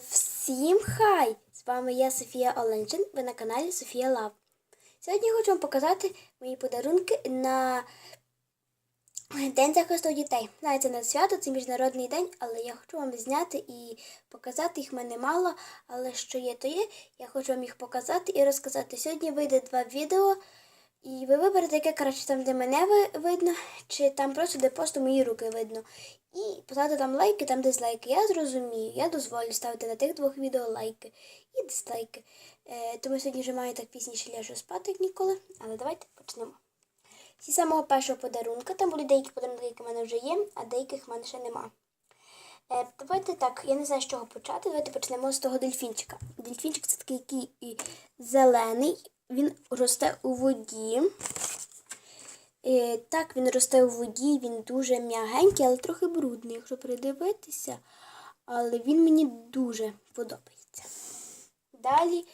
Всім хай! З вами я Софія Оленчин. Ви на каналі Софія Лав. Сьогодні я хочу вам показати мої подарунки на День захисту дітей. Знаєте, на свято це міжнародний день, але я хочу вам зняти і показати їх мене мало, але що є, то є. Я хочу вам їх показати і розказати. Сьогодні вийде два відео, і ви виберете, яке краще там, де мене видно, чи там просто де просто мої руки видно. І поставте там лайки, там дизлайки. Я зрозумію, я дозволю ставити на тих двох відео лайки і дизлайки. Е, тому сьогодні вже маю так пізніше ляжу спати, як ніколи. Але давайте почнемо. Зі самого першого подарунка, там будуть деякі подарунки, які в мене вже є, а деяких в мене ще нема. Е, давайте так, я не знаю, з чого почати. Давайте почнемо з того дельфінчика. Дельфінчик це такий який зелений, він росте у воді. Е, так, він росте у воді, він дуже м'ягенький, але трохи брудний, якщо придивитися. Але він мені дуже подобається. Далі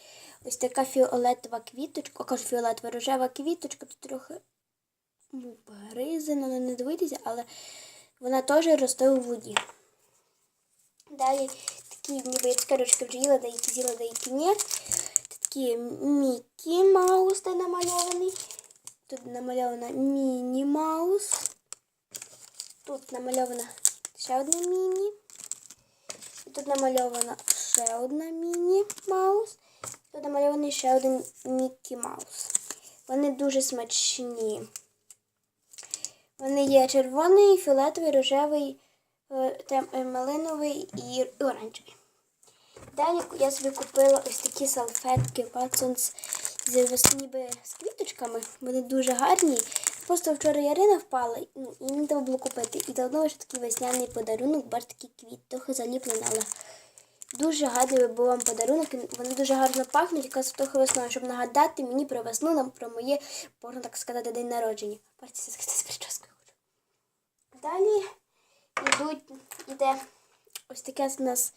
ось така фіолетова квіточка, кажу фіолетова рожева квіточка, тут трохи ну, гризена, ну, не дивитися, але вона теж росте у воді. Далі такі ніби я цукерочки вже їла, деякі з'їла, деякі ні. Такі Мікі Маус намальований. Тут намальована Міні Маус. Тут намальована ще одна міні. І тут намальована ще одна міні Маус. Тут намальований ще один Мікі Маус. Вони дуже смачні. Вони є червоний, фіолетовий, рожевий, е, е, малиновий і оранжевий. Далі я собі купила ось такі салфетки Watsons з ніби з квіточками. Вони дуже гарні. Просто вчора Ярина впала, ну, і мені треба було купити. І давно вже такий весняний подарунок, бач такий квіт, трохи заліплений, але дуже гарний був вам подарунок. Вони дуже гарно пахнуть, якраз трохи весною, щоб нагадати мені про весну, нам про моє, можна так сказати, день народження. Бачите, з прическою. Далі йдуть, іде ось таке з нас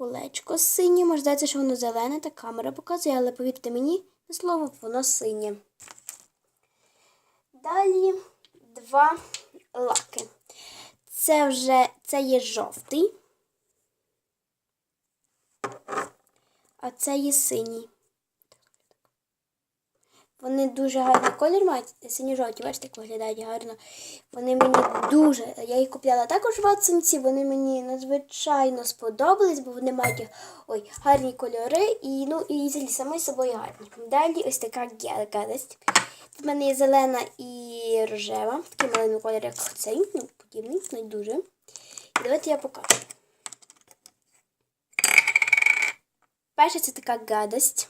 колечко синє. Може, здається, що воно зелене, так камера показує, але повірте мені, на слово, воно синє. Далі два лаки. Це вже це є жовтий, а це є синій. Вони дуже гарний колір мають, синьо-жовті, бачите, як виглядають гарно. Вони мені дуже. Я їх купляла також в Ватсонці, вони мені надзвичайно сподобались, бо вони мають ой, гарні кольори і ну, і взагалі самою собою гарні. Далі ось така гадость. Тут в мене є зелена і рожева, такий малиновий колір, як цей, ну, подібний, не дуже. І давайте я покажу. Перша це така гадость.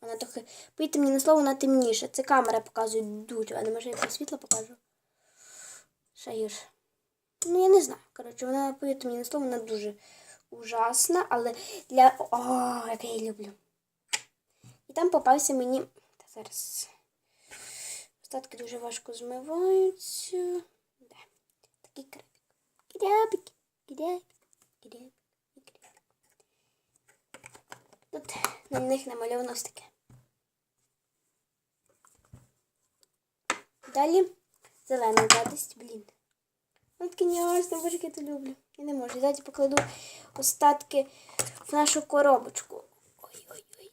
Вона трохи, повірте мені на слово, вона темніша. Це камера показує дуже, а не може я світло покажу. Ще гірше. Ну, я не знаю. Коротше, вона, повірте мені на слово, вона дуже ужасна, але для. О, як я її люблю. І там попався мені. Та зараз. Остатки дуже важко змиваються. Да. Такий. Крабик, крабик, крабик, крабик. Тут на них намальовано ось таке. Далі зелена радість, блін. Таке ніжне, боже, я це люблю. Я не можу. Далі покладу остатки в нашу коробочку. Ой-ой-ой.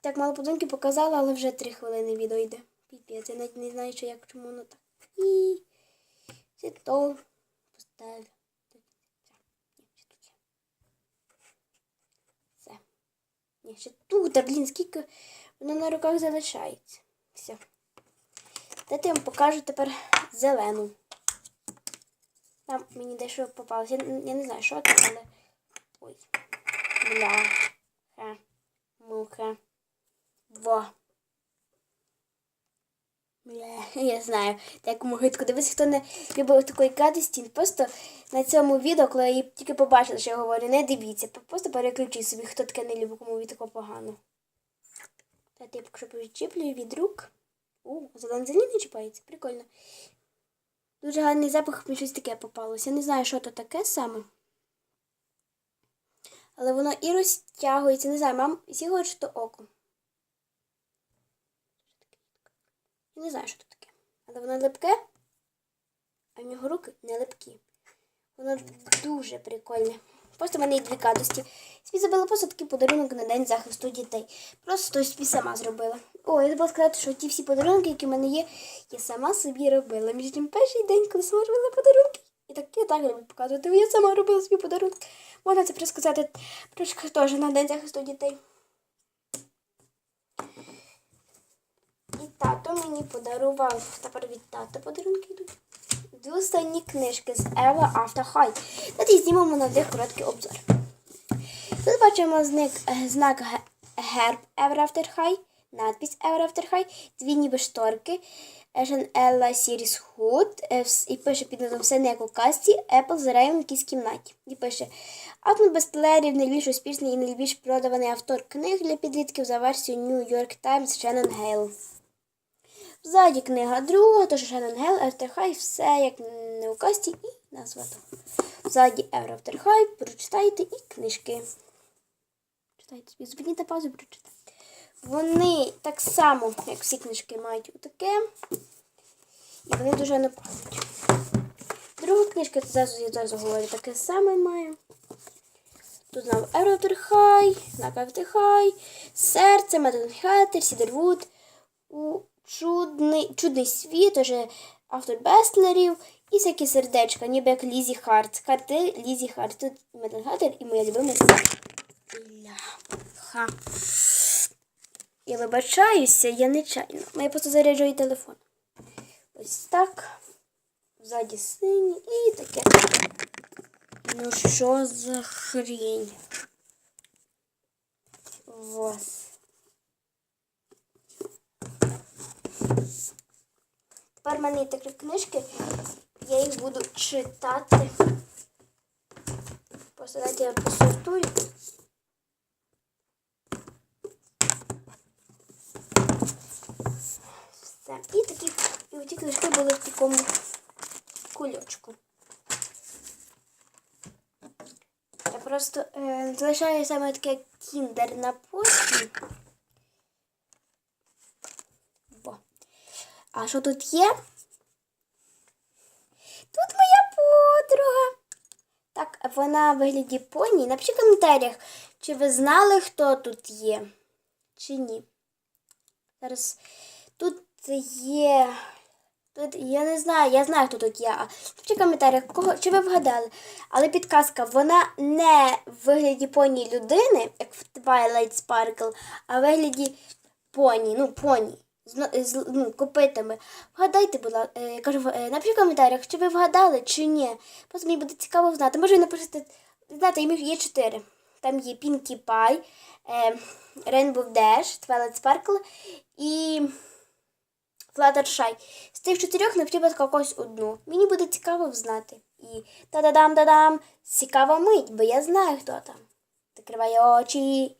Так, мало подумки показала, але вже три хвилини відео йде. Піпець, я навіть не знаю, що як, чому воно так. І це то поставлю. Ще тут. Блін, скільки воно на руках залишається. Все. Дайте я вам покажу тепер зелену. Там мені дещо попалося. Я, я не знаю, що це, але. Ой. Бля. Ха. Муха. Во. Бля, я знаю, таку мухитку. Дивись, хто не любив такої гадості, просто на цьому відео, коли я тільки побачила, що я говорю, не дивіться. Просто переключіть собі, хто таке не любить, кому від такого погано. Та я поки що повідчіплюю від рук. О, зелений зелень чіпається, прикольно. Дуже гарний запах, мені щось таке попалося. Я не знаю, що то таке саме. Але воно і розтягується, не знаю, мам, говорять, що то око. Я не знаю, що це таке. Але воно липке, а в нього руки не липкі. Воно дуже прикольне. Просто в мене є дві кадості. Собі забила просто такий подарунок на день захисту дітей. Просто собі сама зробила. О, я забула сказати, що ті всі подарунки, які в мене є, я сама собі робила. Між тим перший день, коли сама робила подарунки. І так я так люблю показувати. Я сама робила собі подарунки. Можна це сказати трошки теж на день захисту дітей. І тато мені подарував. Тепер від тата подарунки йдуть. Дві останні книжки з Ева After High. Давайте знімемо на них короткий обзор. Тут бачимо зник, е, знак герб Ever After High, надпись Ever After High, дві ніби шторки, Ежен Елла Сіріс Худ е, і пише під назвом все не як у касті, Apple зараєм в якійсь кімнаті. І пише автор бестселерів, найбільш успішний і найбільш продаваний автор книг для підлітків за версією New York Times Шеннон Гейл. Ззаді книга друга, тож After High, все як не у касті і назва того. Ззаді Ever прочитайте і книжки. Читайте зупиніть паузу прочитайте. Вони так само, як всі книжки, мають отаке. І вони дуже не пахнуть. Друга книжка, зараз я зараз говорю, таке саме має. Тут Ever High, знак серце, Медон Сідервуд, у чудний, чудний світ, уже автор бестселерів і всякі сердечка, ніби як Лізі Харт. Карти Лізі Харт. Тут Медон Хаттер і моя любима Ха. Я вибачаюся, я нечайно. Я просто заряджую телефон. Ось так. Ззаді синій і таке. Ну що за хрінь? Ось. Тепер в мене є такі книжки, я їх буду читати. Просто дайте я посортую. Все. І такі, і оті книжки були в такому кульочку. Я просто е, залишаю саме таке кіндер на потім. Бо. А що тут є? Тут моя подруга. Так, вона в вигляді поні. Напишіть в коментарях, чи ви знали, хто тут є, чи ні. Зараз тут є. Тут я не знаю, я знаю, хто тут є. Напишіть в коментарях, кого, чи ви вгадали. Але підказка, вона не в вигляді поні людини, як в Twilight Sparkle, а в вигляді поні, ну, поні. З, з ну, копитами. Вгадайте, будь ласка, я кажу, е, в коментарях, чи ви вгадали, чи ні. Просто мені буде цікаво знати. Може, ви напишете, знаєте, їх є чотири. Там є Pinkie Pie, е, Rainbow Dash, Twilight Sparkle і Fluttershy. З тих чотирьох будь якусь одну. Мені буде цікаво знати. І та-да-дам-да-дам, цікава мить, бо я знаю, хто там. Закриває очі.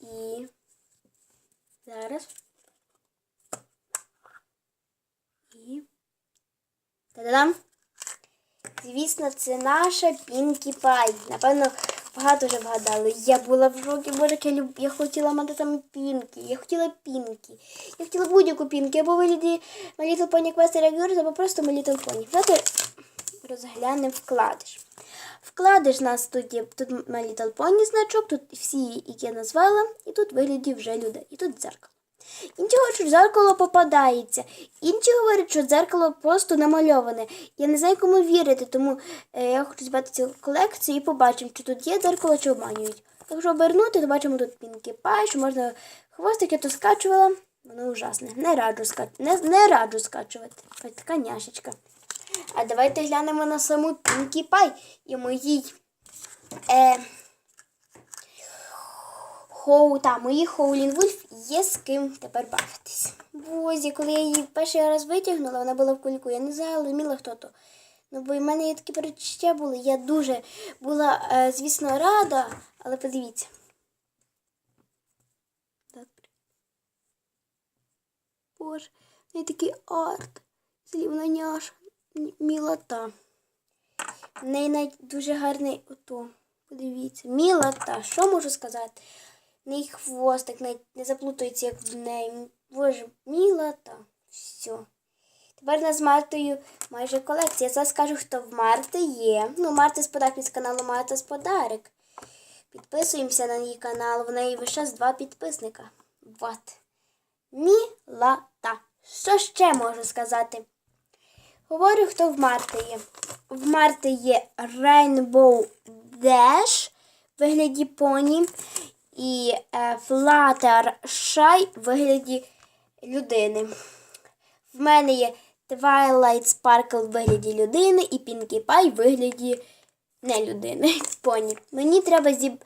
І зараз. І. Та-да-дам. Звісно, це наша Пінкі Пай. Напевно, багато вже вгадали. Я була в рокі, боже, я, люб... я хотіла мати там Пінкі. Я хотіла Пінкі. Я хотіла будь-яку Пінкі. Або вигляді My Little Pony Quest або просто My Little. Давайте розглянемо вкладиш. Вкладиш нас тут є тут My Little Pony значок, тут всі, які я назвала, і тут вигляді вже людей. І тут дзеркало. Інші говорять, що дзеркало попадається. Інші говорять, що дзеркало просто намальоване. Я не знаю, кому вірити, тому е, я хочу збати цю колекцію і побачимо, чи тут є дзеркало, чи обманюють. Якщо обернути, то бачимо тут пінки пай, що можна хвостик, я то скачувала. Воно ужасне. Не раджу скач... не, не раджу скачувати. Ось така няшечка. А давайте глянемо на саму Пінкі Пай і моїй. Е, Хоу, та, моїй Хоулін Вульф є з ким тепер бавитись. Бозі, коли я її перший раз витягнула, вона була в кульку, я не зрозуміла, хто то. Ну, бо в мене є такі перечуття були. Я дуже була, е, звісно, рада, але подивіться. Так. Боже, в неї такий арт. Слівна няша. Мілота. В неї навіть дуже гарний ото. Подивіться. Мілота. Що можу сказати? В хвостик навіть не заплутається, як в неї. Боже, мілота. Все. Тепер нас з Мартою майже колекція. Зараз скажу, хто в Марти є. Ну, Марта з подарок з каналу Марта з подарок. Підписуємося на її канал. В неї вище час два підписника. Вот. Мілата. Що ще можу сказати? Говорю, хто в Марти є. В Марти є Rainbow Dash в вигляді поні і е, Fluttershy в вигляді людини. В мене є Twilight Sparkle в вигляді людини і Pinkie Pie в вигляді не людини. Поні. Мені треба зіб...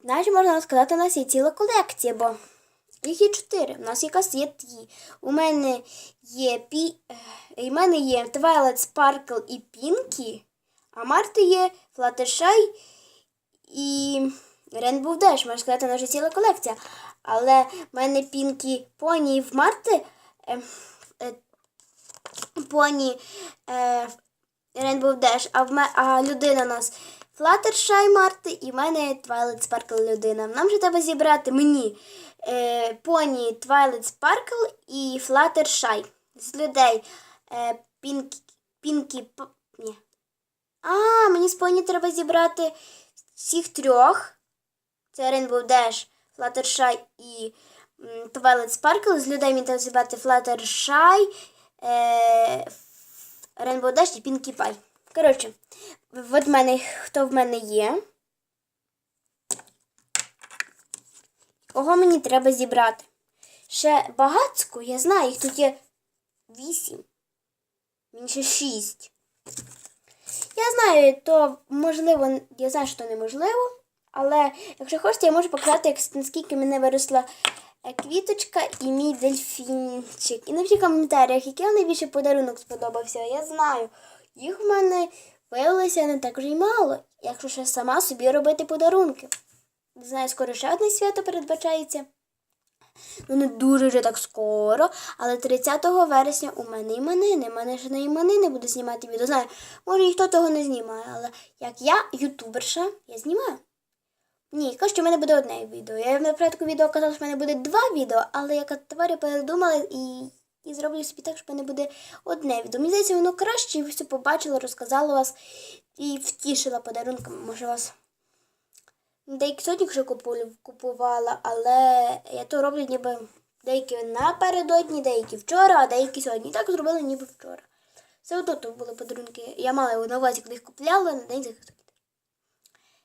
Наче можна сказати, у нас є ціла колекція, бо їх є чотири. У нас якраз є ті. У мене є пі... е, У мене є Twilight Sparkle і Pinkie, а Марти є Fluttershy і Rainbow Dash. Можна сказати, нас вже ціла колекція. Але в мене Pinkie Поні в Марти. Е, е, поні е, Rainbow Dash, а, а людина у нас Fluttershy Марти і в мене Twilight Sparkle людина. Нам же треба зібрати мені е, поні Twilight Sparkle і Fluttershy. З людей е, Pinky, Pinky, П- ні. А, мені з поні треба зібрати всіх трьох. Це Rainbow Dash, Fluttershy і Twilight Sparkle. З людей мені треба зібрати Fluttershy, е, Rainbow Dash і Pinkie Pie. Коротше, от мене, хто в мене є. Кого мені треба зібрати? Ще багацько, я знаю, їх тут є вісім. Мені ще шість. Я знаю, то можливо, я знаю, що неможливо. Але якщо хочете, я можу показати, як, наскільки мене виросла е, квіточка і мій дельфінчик. І напишіть в коментарях, який вам найбільше подарунок сподобався. Я знаю, їх в мене виявилося не так вже й мало, якщо ще сама собі робити подарунки. Не знаю, скоро ще одне свято передбачається. Ну, не дуже вже так скоро, але 30 вересня у мене іменини. У мене ще на іменини буду знімати відео. Знаю, може ніхто того не знімає, але як я, ютуберша, я знімаю. Ні, кажу, що в мене буде одне відео. Я на початку відео казала, що в мене буде два відео, але я товарі передумала і, і зроблю собі так, що в мене буде одне відео. Мені здається, воно краще, і все побачила, розказала вас і втішила подарунками. Може вас. Деякі сотні вже купувала, але я то роблю ніби деякі напередодні, деякі вчора, а деякі сьогодні. І так зробила ніби вчора. Все одно то були подарунки. Я мала на увазі, коли їх купляла на день захисту.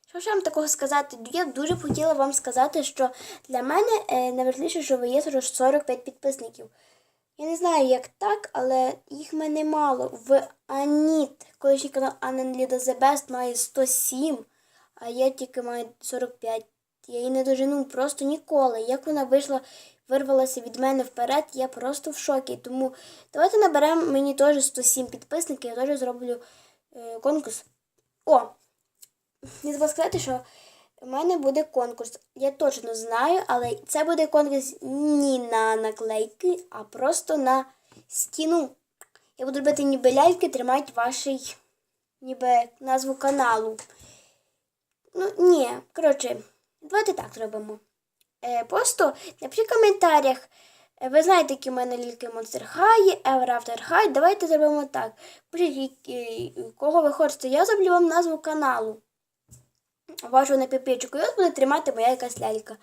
Що ж вам такого сказати? Я дуже хотіла вам сказати, що для мене е, найважливіше, що ви є 45 підписників. Я не знаю, як так, але їх мене мало. В Аніт, колишній канал Anna The Best має 107, а я тільки маю 45. Я її не дожену просто ніколи. Як вона вийшла, вирвалася від мене вперед, я просто в шокі. Тому давайте наберемо мені теж 107 підписників, я теж зроблю е, конкурс. О! Не забула сказати, що у мене буде конкурс. Я точно знаю, але це буде конкурс не на наклейки, а просто на стіну. Я буду робити ніби ляльки, тримати вашій ніби назву каналу. Ну, ні, коротше, давайте так зробимо. Е, просто напишіть в коментарях. е, Ви знаєте, які в мене лільки Monster High, Ever After High. Давайте зробимо так. Пишіть, кого ви хочете. Я зроблю вам назву каналу вашого на піпічку, і ось буде тримати моя якась лялька.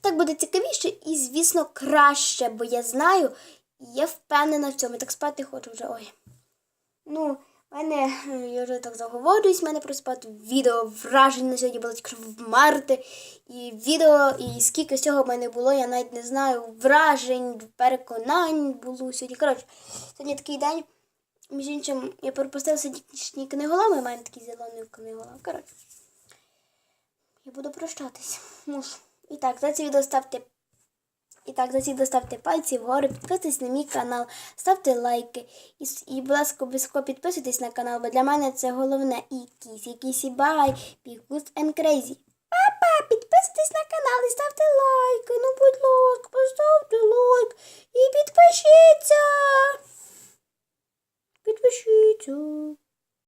Так буде цікавіше і, звісно, краще, бо я знаю, я впевнена в цьому. Так спати хочу вже. Ой. Ну, в мене, я вже так заговорююсь, в мене про спати відео вражень на сьогодні було тільки в марти. І відео, і скільки всього в мене було, я навіть не знаю. Вражень, переконань було сьогодні. Коротше, сьогодні такий день. Між іншим, я пропустила сьогоднішній книголам, і в мене такий зелений книголам. Коротше. Я буду прощатись. Мушу. І так, за це відео ставте. І так, за відео ставте пальці вгору, підписуйтесь на мій канал, ставте лайки. І, і будь ласка, обов'язково підписуйтесь на канал, бо для мене це головне. І кісі, кісі, бай, пікус and crazy. Папа, підписуйтесь на канал і ставте лайки. Ну, будь ласка, поставте лайк і підпишіться. Підпишіться.